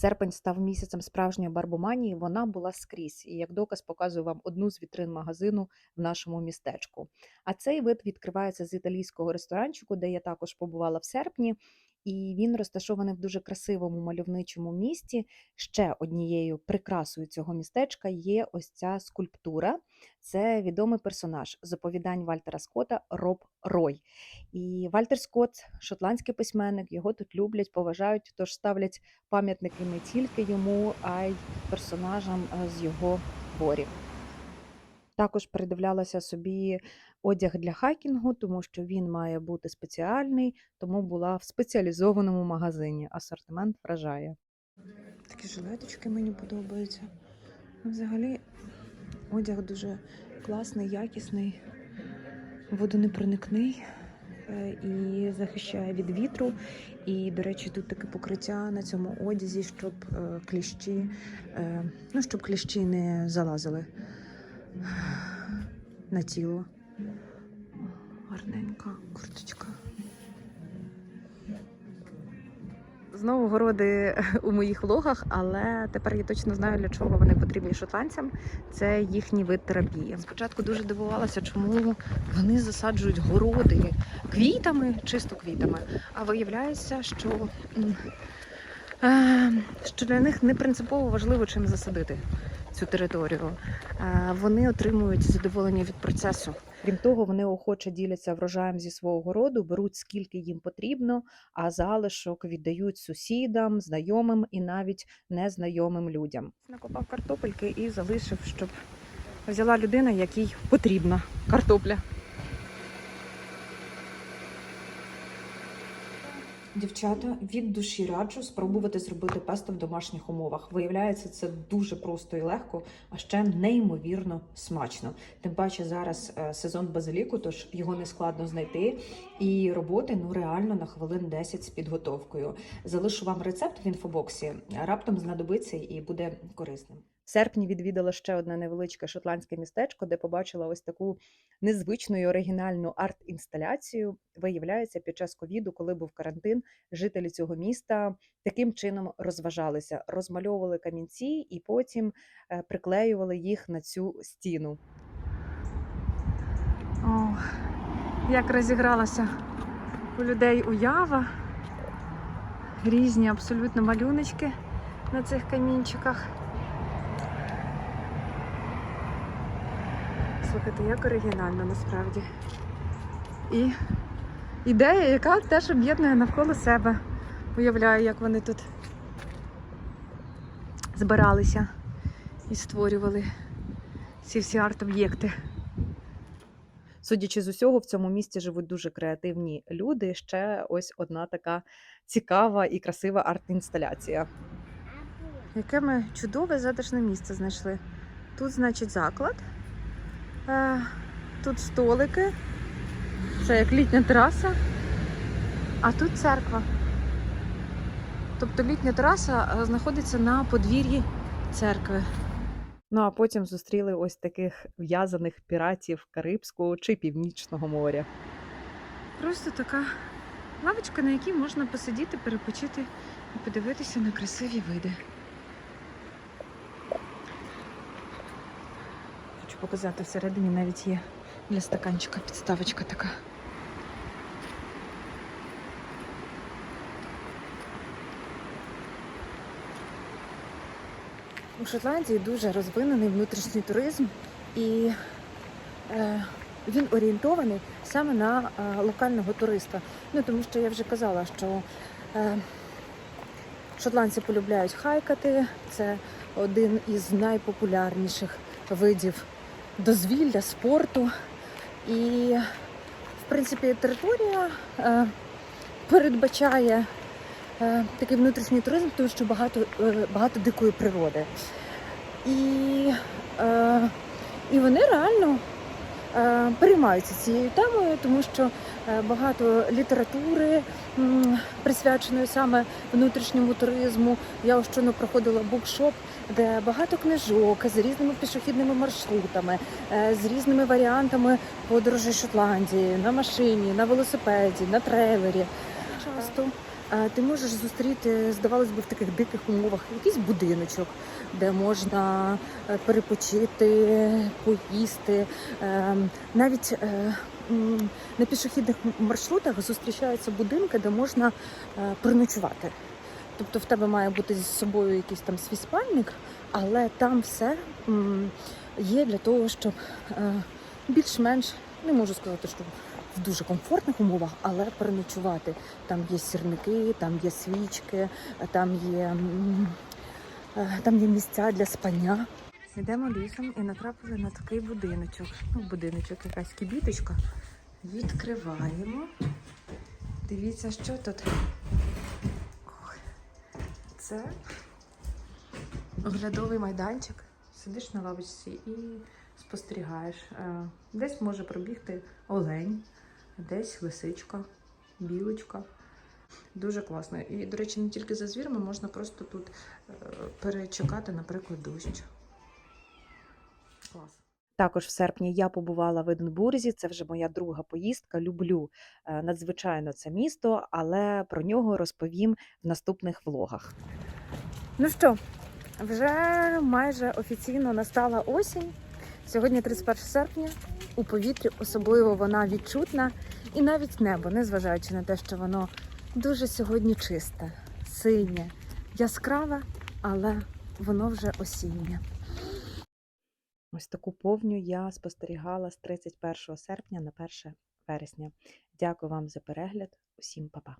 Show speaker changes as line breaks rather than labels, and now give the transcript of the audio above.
Серпень став місяцем справжньої барбоманії. Вона була скрізь. І як доказ показую вам одну з вітрин магазину в нашому містечку. А цей вид відкривається з італійського ресторанчику, де я також побувала в серпні. І він розташований в дуже красивому мальовничому місті. Ще однією прикрасою цього містечка є ось ця скульптура. Це відомий персонаж з оповідань Вальтера Скотта Роб Рой. І Вальтер Скотт, шотландський письменник, його тут люблять, поважають, тож ставлять пам'ятники не тільки йому, а й персонажам е, з його творів. Також передивлялася собі одяг для хайкінгу, тому що він має бути спеціальний, тому була в спеціалізованому магазині. Асортимент вражає. Такі жилеточки мені подобаються. Взагалі, одяг дуже класний, якісний, водонепроникний е, і захищає від вітру. І, до речі, тут таке покриття на цьому одязі, щоб е, кліщі, е, ну, щоб кліщі не залазили на тіло. Гарненька курточка. Знову городи у моїх влогах, але тепер я точно знаю, для чого вони потрібні шотландцям. Це їхній вид терапії. Спочатку дуже дивувалася, чому вони засаджують городи квітами, чисто квітами. А виявляється, що, е, що для них не принципово важливо чим засадити цю територію. Е, Вони отримують задоволення від процесу. Крім того, вони охоче діляться врожаєм зі свого городу, беруть скільки їм потрібно, а залишок віддають сусідам, знайомим і навіть незнайомим людям. Накопав картопельки і залишив, щоб взяла людина, якій потрібна картопля. Дівчата, від душі раджу спробувати зробити песто в домашніх умовах. Виявляється, це дуже просто і легко, а ще неймовірно смачно. Тим паче зараз е, сезон базиліку, тож його не складно знайти. І роботи ну реально на хвилин 10 з підготовкою. Залишу вам рецепт в інфобоксі. Раптом знадобиться і буде корисним. В серпні відвідала ще одне невеличке шотландське містечко, де побачила ось таку незвичну і оригінальну арт-інсталяцію. Виявляється, під час ковіду, коли був карантин, жителі цього міста таким чином розважалися, розмальовували камінці і потім е, приклеювали їх на цю стіну. О, як розігралася у людей уява. Різні абсолютно малюночки на цих камінчиках. Слухайте, як оригінально насправді. І ідея, яка теж об'єднує навколо себе. Уявляю, як вони тут збиралися і створювали ці всі арт-об'єкти. Судячи з усього, в цьому місті живуть дуже креативні люди. Ще ось одна така цікава і красива арт-інсталяція. Яке ми чудове затишне місце знайшли. Тут, значить, заклад. Тут столики. Це як літня тераса. А тут церква. Тобто літня тераса знаходиться на подвір'ї церкви. Ну а потім зустріли ось таких в'язаних піратів Карибського чи Північного моря. Просто така лавочка, на якій можна посидіти, перепочити і подивитися на красиві види. Показати, всередині навіть є для стаканчика підставочка така. У Шотландії дуже розвинений внутрішній туризм і е, він орієнтований саме на е, локального туриста. Ну тому що я вже казала, що е, шотландці полюбляють хайкати. Це один із найпопулярніших видів дозвілля, спорту. І, в принципі, територія е, передбачає е, такий внутрішній туризм, тому що багато, е, багато дикої природи. І, е, і вони реально переймаються цією темою, тому що е, багато літератури присвяченої саме внутрішньому туризму. Я щойно проходила букшоп, де багато книжок з різними пішохідними маршрутами, е, з різними варіантами подорожей Шотландії на машині, на велосипеді, на трейлері. Часто ти можеш зустріти, здавалось би, в таких диких умовах якийсь будиночок, де можна е, перепочити, поїсти. Е, Навіть е, на пішохідних маршрутах зустрічаються будинки, де можна е, переночувати. Тобто в тебе має бути з собою якийсь там свій спальник, але там все є для того, щоб більш-менш не можу сказати, що в дуже комфортних умовах, але переночувати. Там є сірники, там є свічки, там є, е, там є місця для спання. Йдемо лісом і натрапили на такий будиночок. Ну, будиночок, якась кібіточка. Відкриваємо. Дивіться, що тут. Це оглядовий майданчик. Сидиш на лавочці і спостерігаєш. Е, Десь може пробігти олень, десь лисичка, білочка. Дуже класно. І, до речі, не тільки за звірами, можна просто тут е, перечекати, наприклад, дощ. Клас. Також в серпні я побувала в Единбурзі. Це вже моя друга поїздка. Люблю е, надзвичайно це місто, але про нього розповім в наступних влогах. Ну що, вже майже офіційно настала осінь. Сьогодні 31 серпня. У повітрі особливо вона відчутна, і навіть небо, незважаючи на те, що воно дуже сьогодні чисте, синє, яскраве, але воно вже осіннє. Ось таку повню я спостерігала з 31 серпня на 1 вересня. Дякую вам за перегляд. Усім па-па.